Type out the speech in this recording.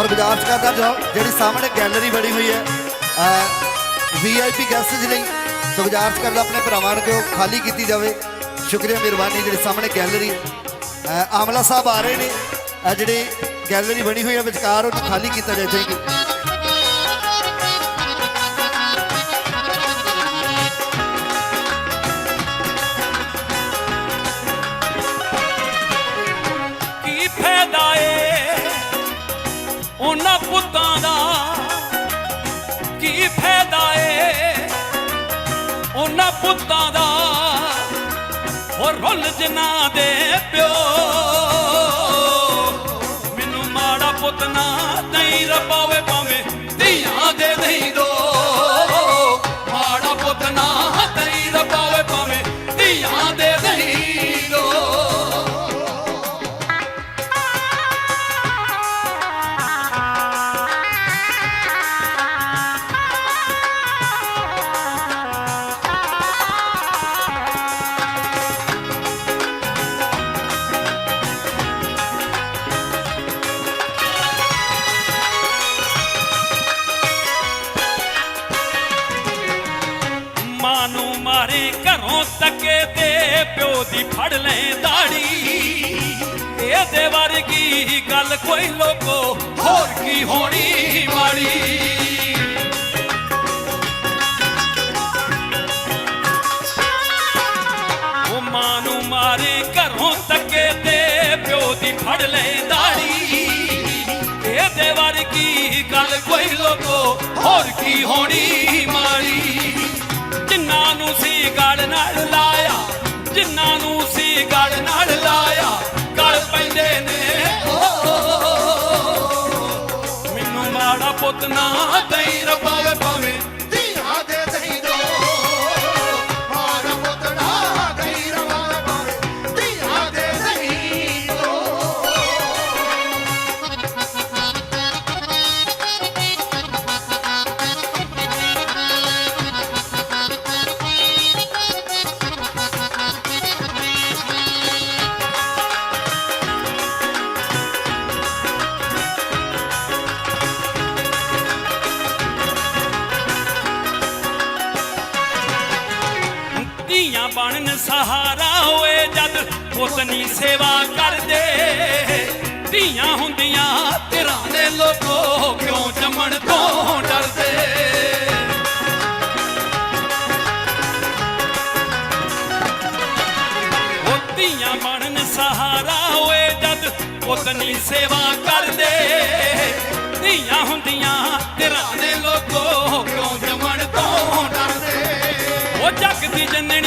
ਔਰ ਗੁਜ਼ਾਰਿਸ਼ ਕਰਦਾ ਜੋ ਜਿਹੜੀ ਸਾਹਮਣੇ ਗੈਲਰੀ ਬਣੀ ਹੋਈ ਹੈ ਵੀਆਈਪੀ ਗੈਸਟਸ ਲਈ। ਸੋ ਗੁਜ਼ਾਰਿਸ਼ ਕਰਦਾ ਆਪਣੇ ਭਰਾਵਾਂ ਨੂੰ ਕਿ ਉਹ ਖਾਲੀ ਕੀਤੀ ਜਾਵੇ। ਸ਼ੁਕਰੀਆ, ਮਿਹਰਬਾਨੀ ਜਿਹੜੀ ਸਾਹਮਣੇ ਗੈਲਰੀ ਹੈ ਆਮਲਾ ਸਾਹਿਬ ਆ ਰਹੇ ਨੇ। ਇਹ ਜਿਹੜੀ ਗੈਲਰੀ ਬਣੀ ਹੋਈ ਹੈ, ਵਿਚਕਾਰ ਉਹਨੂੰ ਖਾਲੀ ਕੀਤਾ ਜਾਏ। ਥੈਂਕ ਯੂ ਪੁੱਤਾਂ ਦਾ ਕੀ ਫਾਇਦਾ ਏ? ਉਹਨਾਂ ਪੁੱਤਾਂ ਦਾ ਉਹ ਰੁੱਲ ਜਨਾ ਦੇ ਪਿਓ ਨੂੰ ਘਰੋਂ ਤੱਕੇ ਤੇ ਪਿਓ ਦੀ ਫੜ ਲੈ ਦਾੜੀ। ਇਹਦੇ ਵਰਗੀ ਗੱਲ ਕੋਈ ਲੋਕੋ, ਹੋਰ ਕੀ ਹੋਣੀ ਮਾੜੀ। ਉਹ ਮਾਂ ਨੂੰ ਮਾਰੇ ਘਰੋਂ ਤੱਕੇ ਤੇ ਪਿਓ ਦੀ ਫੜ ਲੈ ਦਾੜੀ। ਇਹਦੇ ਵਰਗੀ ਗੱਲ ਕੋਈ ਲੋਕੋ ஆட பொத்துனா தைரப்பாவே ਧੀਆਂ ਬਣਨ ਸਹਾਰਾ ਹੋਏ ਜਦ ਪੁੱਤਨੀ ਸੇਵਾ ਕਰਦੇ। ਧੀਆਂ ਹੁੰਦੀਆਂ ਤੇਰਾਂ ਦੇ ਲੋਕੋ, ਕਿਉਂ ਜੰਮਣ ਤੋਂ ਡਰਦੇ? ਉਹ ਧੀਆਂ ਬਣਨ ਸਹਾਰਾ ਹੋਏ ਜਦ ਪੁੱਤਨੀ ਸੇਵਾ ਕਰਦੇ। ਧੀਆਂ ਹੁੰਦੀਆਂ ਤੇਰਾਂ ਦੇ ਲੋਕੋ, ਕਿਉਂ ਜੰਮਣ ਤੋਂ ਡਰਦੇ? ਉਹ ਜੱਗ ਦੀ ਜਨਨੀ